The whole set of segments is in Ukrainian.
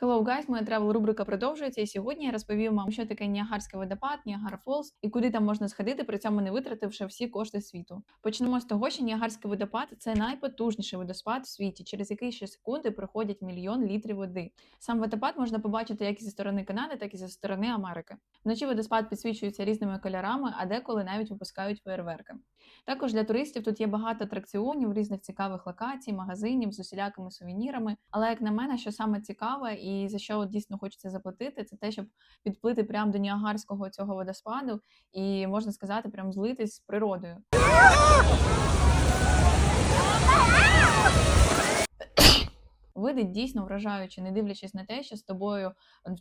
Hello guys, моя тревел рубрика продовжується. І сьогодні я розповім вам, що таке Ніагарський водопад, Ніагара Фолз і куди там можна сходити, при цьому не витративши всі кошти світу. Почнемо з того, що Ніагарський водопад це найпотужніший водоспад в світі, через який щосекунди проходять мільйон літрів води. Сам водопад можна побачити як зі сторони Канади, так і зі сторони Америки. Вночі водоспад підсвічується різними кольорами, а деколи навіть випускають феєрверки. Також для туристів тут є багато атракціонів, різних цікавих локацій, магазинів з усілякими сувенірами. Але як на мене, що саме цікаве і за що дійсно хочеться заплатити, це те, щоб підплити прямо до Ніагарського цього водоспаду і можна сказати, прям злитись з природою. Види дійсно вражаючі, не дивлячись на те, що з тобою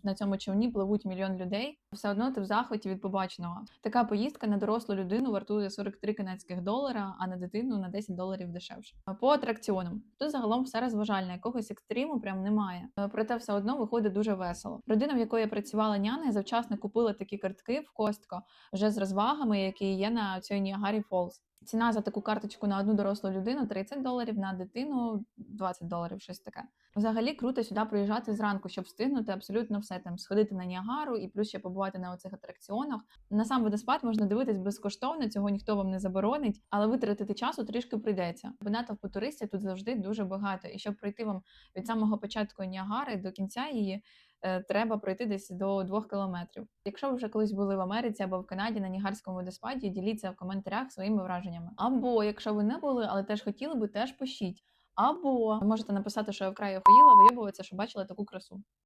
на цьому човні пливуть мільйон людей. Все одно ти в захваті від побаченого. Така поїздка на дорослу людину вартує 43 канадських долара, а на дитину на 10 доларів дешевше. По атракціонам тут загалом все розважальне, якогось екстриму прям немає. Е, Проте все одно виходить дуже весело. Родина, в якої я працювала няня, завчасно купила такі картки в Костко вже з розвагами, які є на цій Ніагарі Фолз. Ціна за таку карточку на одну дорослу людину 30 доларів, на дитину 20 доларів, щось таке. Взагалі круто сюди приїжджати зранку, щоб встигнути абсолютно все там сходити на Ніагару і плюс ще побувати на оцих атракціонах. На сам водоспад можна дивитись безкоштовно, цього ніхто вам не заборонить, але витратити часу трішки прийдеться. Бо натовпу туристів тут завжди дуже багато. І щоб пройти вам від самого початку Ніагари до кінця її. Е, Треба пройти десь до двох кілометрів. Якщо ви вже колись були в Америці або в Канаді на Нігарському водоспаді, діліться в коментарях своїми враженнями. Або якщо ви не були, але теж хотіли би, теж пишіть. Або можете написати, що я вкрай охуїла, виєбуватися, що бачила таку красу.